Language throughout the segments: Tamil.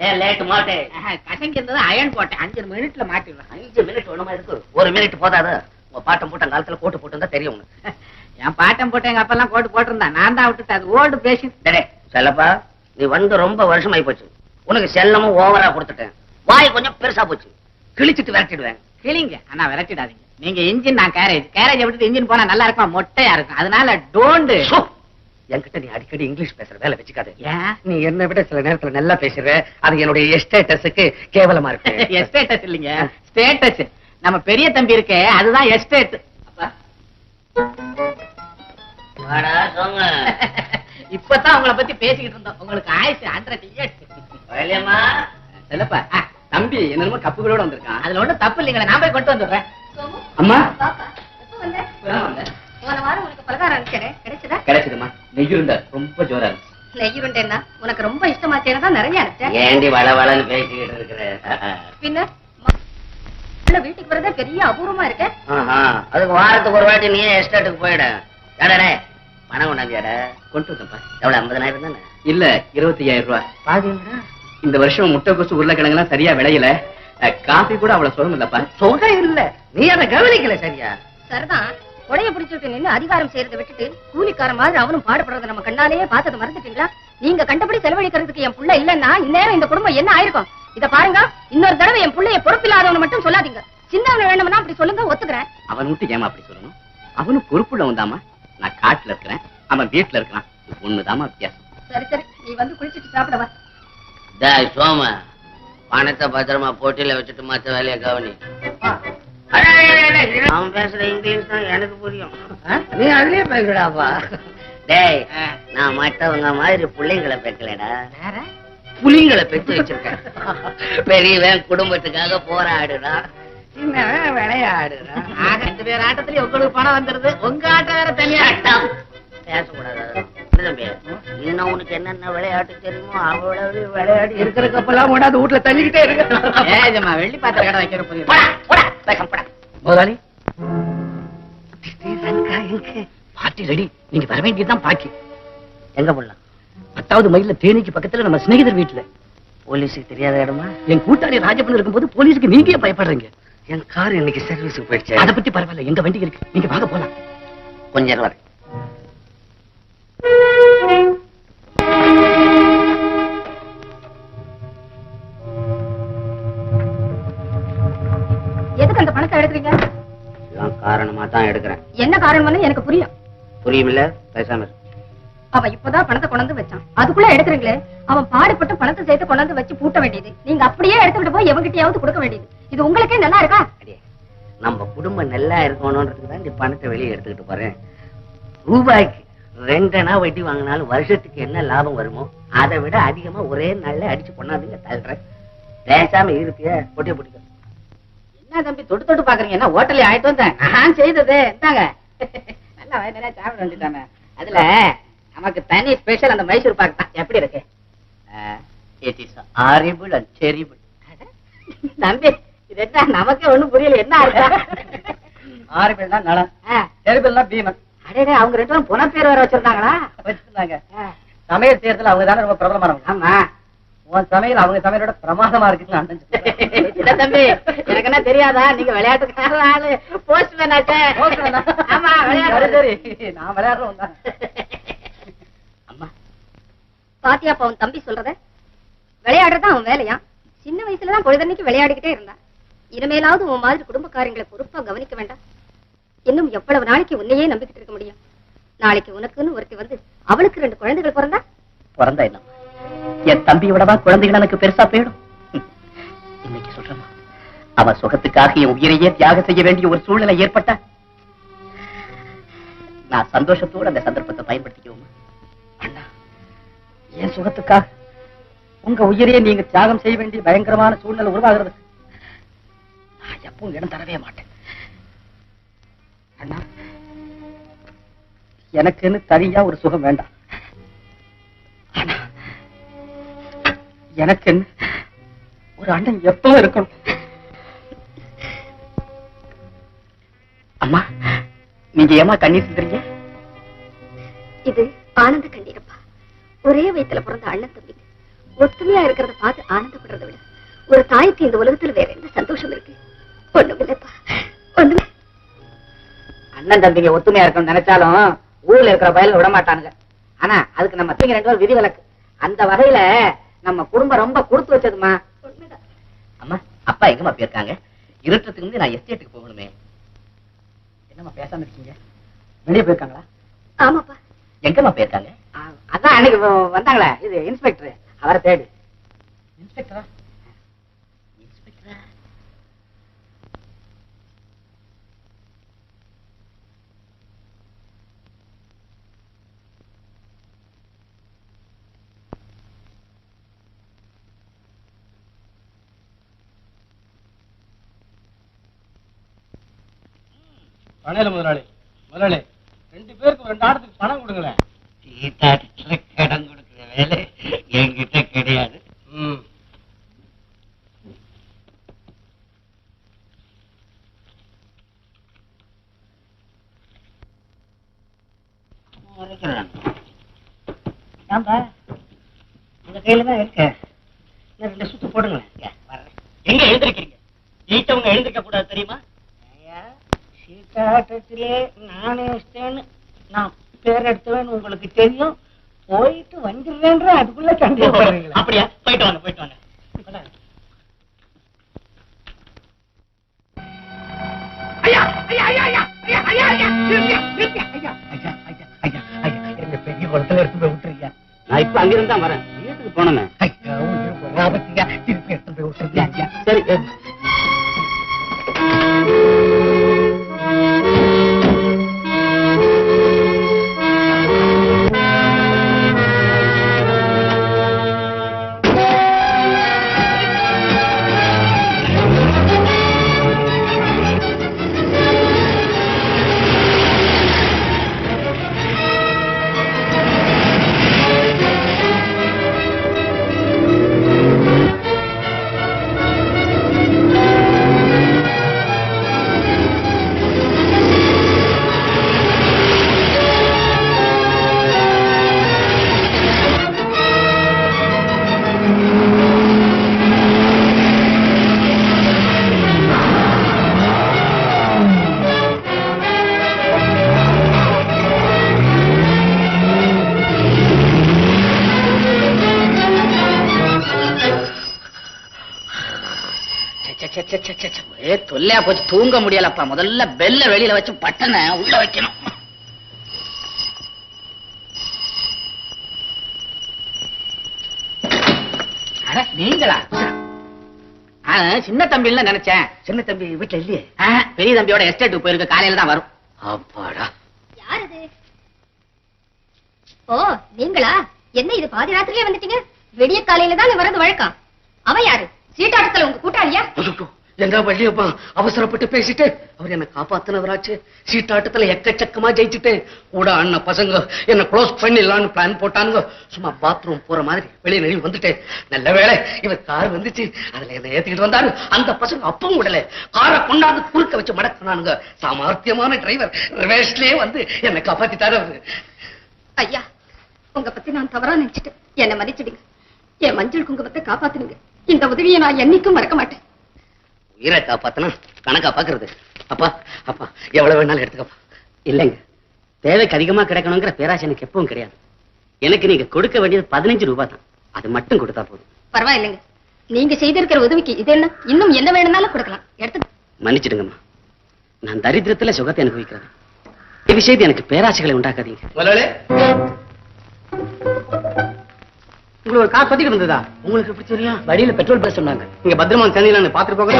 ஏ லேட் மாட்டே. கசங்கி இருந்தது அயன் போட்டேன். அஞ்சு மினிட்ல மாட்டிடுவேன். அஞ்சு மினிட் ஒண்ணுமா இருக்கு ஒரு மினிட் போதாது. உங்க பாட்டம் போட்ட காலத்துல கோட்டு போட்டு தெரியும் என் பாட்டம் போட்டு எங்க அப்பெல்லாம் கோட்டு போட்டிருந்தான் நான் தான் விட்டுட்டு அது ஓல்டு பேஷன் டேய் செல்லப்பா. நீ வந்து ரொம்ப வருஷம் போச்சு. உனக்கு செல்லமும் ஓவரா கொடுத்துட்டேன். வாய் கொஞ்சம் பெருசா போச்சு. கிழிச்சிட்டு விரட்டிடுவேன். கிளிங்க ஆனா விரட்டிடாதீங்க. நீங்க இன்ஜின் நான் கேரேஜ் கேரேஜ் விட்டுட்டு இன்ஜின் போனா நல்லா இருக்கும்? மொட்டையா இருக்கும். அதனால டோண்டு என்கிட்ட நீ அடிக்கடி இங்கிலீஷ் பேசுற வேலை வச்சுக்காத. ஏன்? நீ என்னை விட சில நேரத்துல நல்லா பேசுற. அது என்னுடைய எஸ்டேட்டஸுக்கு கேவலமா இருக்கு. எஸ்டேட்டஸ் இல்லைங்க. ஸ்டேட்டஸ். நம்ம பெரிய தம்பி இருக்கே அதுதான் எஸ்டேட். இப்பதான் உங்களை பத்தி பேசிக்கிட்டு இருந்தோம். உங்களுக்கு ஆயுசு ஹண்ட்ரட் இயர்ஸ் செல்லப்பா தம்பி என்னமோ கப்புகளோட வந்திருக்கான். அதுல ஒண்ணும் தப்பு இல்லைங்களே நான் போய் கொண்டு வந்துடுறேன். அம்மா. பாப்பா, எப்ப வந்த? இப்பதான் வந்தேன். போன வாரம் உனக்கு பலகாரம் அனுப்பிச்சேனே, கிடைச்சதா? கிடைச்சதும்மா. நெய் இருந்தா ரொம்ப ஜோரா இருந்துச்சு உனக்கு ரொம்ப இஷ்டமாச்சேன்னு தான் நிறைய அனுப்பிச்சேன். ஏண்டி வள வளன்னு பேசிக்கிட்டு இருக்கிற? பின்ன, வீட்டுக்கு வரதே பெரிய அபூர்வமா இருக்கே. அதுக்கு வாரத்துக்கு ஒரு வாட்டி நீயே எஸ்டேட்டுக்கு போயிட. ஏடா பணம் கொண்டாந்தியாடா கொண்டு வந்தப்பா எவ்வளவு ஐம்பதனாயிரம் தானே? இல்ல இருபத்தி ஐயாயிரம் ரூபாய். பாத்தீங்களா இந்த வருஷம் முட்டைக்கோசு உருளைக்கிழங்கு எல்லாம் சரியா விளையல. காபி கூட அவ்வளவு சுகம் இல்லப்பா சுகம் இல்ல. நீ அதை கவனிக்கல சரியா? சரிதான், கொடைய பிடிச்சுட்டு நின்னு அதிகாரம் செய்யறதை விட்டுட்டு, கூலிக்கார மாதிரி அவனும் பாடுபடுறதை நம்ம கண்ணாலேயே பார்த்ததை மறந்துட்டீங்களா? நீங்க கண்டபடி செலவழிக்கிறதுக்கு என் புள்ள இல்லன்னா இந்நேரம் இந்த குடும்பம் என்ன ஆயிருக்கும்? இத பாருங்க இன்னொரு தடவை என் புள்ளைய பொறுப்பில்லாதவனு மட்டும் சொல்லாதீங்க. சின்னவன வேணும்னா அப்படி சொல்லுங்க ஒத்துக்கிறேன். அவன் மட்டும் ஏமா அப்படி சொல்லணும்? அவனும் பொறுப்புள்ளவன் தாமா நான் காட்டுல இருக்கிறேன் அவன் வீட்டுல இருக்கிறான். இது ஒண்ணுதாம்மா வித்தியாசம். சரி சரி நீ வந்து குளிச்சிட்டு சாப்பிட வா. டேய் சோம பணத்தை பத்திரமா போட்டியில வச்சுட்டு மத்த வேலையை கவனி. அவன் பேசுற இங்கிலீஷ் தான் எனக்கு புரியும். நீ அதுலயே பேசுடாப்பா டேய் நான் மத்தவங்க மாதிரி புள்ளைங்களை பெக்கலடா. புலிங்களை பெத்து வச்சிருக்கேன். பெரியவன் குடும்பத்துக்காக போராடுறான் சின்னவன் விளையாடுறான் ரெண்டு பேர் உங்களுக்கு பணம் வந்துருது. உங்க ஆட்டம் வேற தனியா? சட்டம். பேசக்கூடாது. இன்னும் உனக்கு என்னென்ன விளையாட்டு தெரியுமோ அவ்வளவு விளையாடி இருக்கிற கப்பெல்லாம் கொண்டாந்து வீட்டுல தள்ளிக்கிட்டே இருக்கு. வெள்ளி பாத்திர கடை வைக்கிற புரியுது முதலாளி. பார்ட்டி ரெடி நீங்க வர வேண்டியதுதான் பாக்கி. எங்க போடலாம் பத்தாவது மைல்ல தேனிக்கு பக்கத்துல நம்ம சிநேகிதர் வீட்டுல போலீஸுக்கு தெரியாத இடமா? என் கூட்டாளி ராஜப்பன் இருக்கும்போது போலீஸுக்கு நீங்க பயப்படுறீங்க? என் கார் இன்னைக்கு சர்வீஸுக்கு போயிடுச்சு. அதை பத்தி பரவாயில்ல எங்க வண்டி இருக்கு? நீங்க வாங்க போலாம். கொஞ்ச தான் எடுக்கிறேன். என்ன காரணம்னு எனக்கு புரியும். புரியுமில்ல? பேசாம. அவன் இப்பதான் பணத்தை கொண்டாந்து வச்சான். அதுக்குள்ள எடுக்கிறீங்களே அவன் பாடுபட்டு பணத்தை சேர்த்து கொண்டாந்து வச்சு பூட்ட வேண்டியது. நீங்க அப்படியே எடுத்துக்கிட்டு போய் எவங்கிட்டயாவது கொடுக்க வேண்டியது. இது உங்களுக்கே நல்லா இருக்கா? நம்ம குடும்பம் நல்லா இருக்கணும்ன்றதுக்கு தான் இந்த பணத்தை வெளியே எடுத்துக்கிட்டு போறேன். ரூபாய்க்கு ரெண்டனா வட்டி வாங்கினாலும் வருஷத்துக்கு என்ன லாபம் வருமோ அதை விட அதிகமா ஒரே நாள்ல அடிச்சு கொண்டாந்துங்க தள்ளுறேன். பேசாம இருப்பிய? பொட்டிய பிடிக்க என்ன தம்பி தொட்டு தொட்டு பாக்குறீங்க? என்ன ஹோட்டல்ல ஆயிட்டு வந்தேன். நான் செய்தது. இந்தாங்க. நல்லா வயதுல சாப்பிட வேண்டியதானே அதுல நமக்கு தனி ஸ்பெஷல் அந்த மைசூர் பாக்கு தான். எப்படி இருக்கு? It is horrible and terrible தம்பி இது என்ன? நமக்கே ஒண்ணும் புரியல. என்ன இருக்கா ஆறுபேல் தான் நலம் டெரிபிள் தான் பீமன். அடே அவங்க ரெண்டு பேரும் புனப்பேர் வேற வச்சிருந்தாங்களா? வச்சிருந்தாங்க. சமையல் செய்யறதுல அவங்க தானே ரொம்ப பிரபலமானவங்க. ஆமா. உன் சமையல் அவங்க சமையலோட பிரமாதமா இருக்குன்னு அண்ணன் தம்பி எனக்கு என்ன தெரியாதா? நீங்க விளையாட்டுக்கார ஆளு. போஸ்ட்மேன் ஆச்சே. ஆமா விளையாட்டு சரி சரி. நான் விளையாடுறோம் தான். அம்மா. பாத்தியாப்பா அவன் தம்பி சொல்றத? விளையாடுறது அவன் வேலையா? சின்ன வயசுலதான் பொழுதன்னைக்கு விளையாடிக்கிட்டே இருந்தான். இனிமேலாவது உன் மாதிரி குடும்பக்காரங்களை பொறுப்பா கவனிக்க வேண்டாம். இன்னும் எவ்வளவு நாளைக்கு உன்னையே நம்பிக்கிட்டு இருக்க முடியும்? நாளைக்கு உனக்குன்னு ஒருத்தி வந்து அவளுக்கு ரெண்டு குழந்தைகள் பிறந்தா? பிறந்தா என்ன? என் தம்பியோடவா குழந்தைகள் எனக்கு பெருசா போயிடும். இன்னைக்கு சொல்றமா அவ சுகத்துக்காக என் உயிரையே தியாகம் செய்ய வேண்டிய ஒரு சூழ்நிலை ஏற்பட்ட நான் சந்தோஷத்தோட அந்த சந்தர்ப்பத்தை பயன்படுத்திக்குவோம் அண்ணா என் சுகத்துக்காக உங்க உயிரையே நீங்க தியாகம் செய்ய வேண்டிய பயங்கரமான சூழ்நிலை உருவாகிறது. நான் எப்பவும் இடம் தரவே மாட்டேன். அண்ணா எனக்குன்னு தனியா ஒரு சுகம் வேண்டாம். எனக்கு ஒரு அண்ணன் எப்பவும் இருக்கணும். அம்மா நீங்க ஏமா கண்ணீர் சிந்துறீங்க? இது ஆனந்த கண்ணீரப்பா. ஒரே வயித்துல பிறந்த அண்ணன் தம்பிக்கு ஒத்துமையா இருக்கிறத பார்த்து ஆனந்தப்படுறதை விட ஒரு தாய்க்கு இந்த உலகத்துல வேற என்ன சந்தோஷம் இருக்கு? ஒண்ணும் இல்லப்பா. ஒண்ணுமே. அண்ணன் தம்பிங்க ஒத்துமையா இருக்கணும்னு நினைச்சாலும் ஊர்ல இருக்கிற பயல விட மாட்டானுங்க ஆனா அதுக்கு நம்ம ரெண்டு பேரும் விதி விலக்கு அந்த வகையில நம்ம குடும்பம் ரொம்ப கொடுத்து வச்சதுமா அம்மா அப்பா எங்கம்மா போயிருக்காங்க? இருட்டுறதுக்கு முந்தைய நான் எஸ்டேட்டுக்கு போகணுமே. என்னம்மா பேசாம இருக்கீங்க? வெளியே போயிருக்காங்களா? ஆமாப்பா. எங்கம்மா போயிருக்காங்க? அதான் அன்னைக்கு வந்தாங்களே இது இன்ஸ்பெக்டர் அவரை தேடி. இன்ஸ்பெக்டரா பணையில முதலாளி முதலாளி ரெண்டு பேருக்கு ரெண்டு ஆடத்துக்கு பணம் கொடுங்களேன். சீட்டாட்டத்துல கடன் கொடுக்கிற வேலை என்கிட்ட கிடையாது. ஏன்பா உங்க கையில தான் இருக்கு. ரெண்டு சுத்து போடுங்களேன். எங்க எழுந்திருக்கீங்க ஜெயிச்சவங்க எழுந்திருக்க கூடாது தெரியுமா? சீட்டாட்டத்திலே நானே இஷ்டேன்னு நான் பேர் எடுத்தவன் உங்களுக்கு தெரியும் போயிட்டு வந்துடுறேன்ற அதுக்குள்ள சந்தேகப்படுறீங்களா அப்படியா போயிட்டு வாங்க போயிட்டு வாங்க பெரிய குளத்துல எடுத்து போய் விட்டுருக்கியா நான் இப்ப அங்கிருந்து வரேன் வீட்டுக்கு போனேன் திருப்பி எடுத்து போய் விட்டுருக்கியா ஐயா சரி ஒரே தொல்லையா போச்சு. தூங்க முடியலப்பா. முதல்ல பெல்ல வெளியில வச்சு பட்டனை உள்ள வைக்கணும். அட நீங்களா? ஆ, சின்ன தம்பின்னு நினைச்சேன். சின்ன தம்பி வீட்டுல இல்லையே. பெரிய தம்பியோட எஸ்டேட்டுக்கு போயிருக்க. காலையில தான் வரும். அப்பாடா. யார் அது ஓ நீங்களா? என்ன இது பாதி ராத்திரியே வந்துட்டீங்க? விடிய காலையில தான் வர்றது வழக்கம். அவன் யாரு? சீட்டாட்டத்துல உங்க கூட்டாளியா? எங்க வள்ளியப்பா அவசரப்பட்டு பேசிட்டு அவர் என்ன காப்பாத்தினவராச்சு. சீட்டாட்டத்துல எக்கச்சக்கமா ஜெயிச்சுட்டு கூட அண்ணன் பசங்க என்ன க்ளோஸ் பண்ணிடலாம்னு பிளான் போட்டானுங்க. சும்மா பாத்ரூம் போற மாதிரி வெளியே நெறி வந்துட்டேன். நல்ல வேலை இவர் கார் வந்துச்சு. அதுல என்ன ஏத்திக்கிட்டு வந்தாரு. அந்த பசங்க அப்பவும் விடல. காரை கொண்டாந்து குறுக்க வச்சு மடக்கினானுங்க. சாமர்த்தியமான டிரைவர் ரிவேஸ்லயே வந்து என்னை காப்பாத்திட்டாரு அவரு. ஐயா உங்க பத்தி நான் தவறா நினைச்சிட்டேன். என்ன மன்னிச்சிடுங்க. என் மஞ்சள் குங்குமத்தை காப்பாத்துனுங்க. இந்த உதவியை நான் என்னைக்கும் மறக்க மாட்டேன். உயிரை காப்பாத்தனா கணக்கா பாக்குறது. அப்பா அப்பா எவ்வளவு வேணாலும் எடுத்துக்கப்பா. இல்லைங்க. தேவைக்கு அதிகமா கிடைக்கணுங்கிற பேராசை எனக்கு எப்பவும் கிடையாது. எனக்கு நீங்க கொடுக்க வேண்டியது பதினஞ்சு ரூபாய் தான் அது மட்டும் கொடுத்தா போதும். பரவாயில்லைங்க. நீங்க செய்திருக்கிற உதவிக்கு இது என்ன? இன்னும் என்ன வேணும்னாலும் கொடுக்கலாம். எடுத்து மன்னிச்சிடுங்கம்மா. நான் தரித்திரத்துல சுகத்தை அனுபவிக்கிறேன். இந்த விஷயத்தை எனக்கு பேராசைகளை உண்டாக்காதீங்க. உங்களுக்கு ஒரு கார் பத்திட்டு வந்ததா உங்களுக்கு எப்படி தெரியும்? வழியில பெட்ரோல் பேச சொன்னாங்க. நீங்க பத்திரமா தண்ணியில பாத்துட்டு போக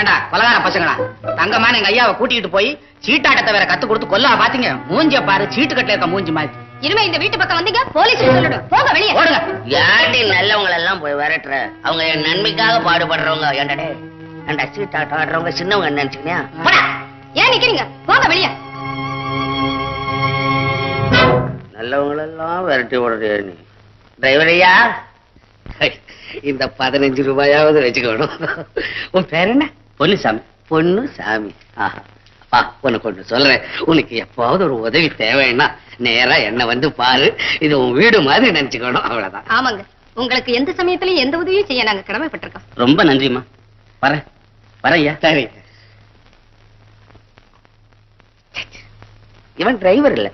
ஏண்டா கொலகார பசங்களா? தங்கமான எங்க ஐயாவை கூட்டிட்டு போய் சீட்டாட்டத்தை வேற கத்து கொடுத்து கொல்லா பாத்தீங்க. மூஞ்சிய பாரு சீட்டு கட்டல இருக்க மூஞ்சி மாதிரி. இனிமே இந்த வீட்டு பக்கம் வந்தீங்க போலீஸ் சொல்லிடும் போங்க வெளியே. ஓடுங்க ஏன்டி நல்லவங்க எல்லாம் போய் விரட்டுற? அவங்க என் நன்மைக்காக பாடுபடுறவங்க. ஏன்டா ஏன்டா சீட்டாட்டம் ஆடுறவங்க சின்னவங்க நினைச்சுக்கியா போடா. ஏன் நிக்கிறீங்க? போங்க வெளியே. நல்லவங்களெல்லாம் விரட்டி விடுறிய நீ? டிரைவர் ஐயா இந்த பதினஞ்சு ரூபாயாவது வச்சுக்கணும். உன் பேர் என்ன? பொன்னுசாமி. பொண்ணு சாமி ஆஹா. அப்பா உனக்கு ஒண்ணு சொல்றேன். உனக்கு எப்பாவது ஒரு உதவி தேவைன்னா நேரா என்ன வந்து பாரு. இது உன் வீடு மாதிரி நினைச்சுக்கணும். அவ்வளவுதான். ஆமாங்க. உங்களுக்கு எந்த சமயத்திலயும் எந்த உதவியும் செய்ய நாங்க கடமைப்பட்டிருக்கோம். ரொம்ப நன்றிம்மா. வரேன் ஐயா. சரி இவன் டிரைவர் இல்ல.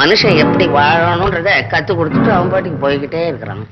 மனுஷன் எப்படி வாழணும்ன்றத கத்து கொடுத்துட்டு அவன் பாட்டுக்கு போய்கிட்டே இருக்கிறான்.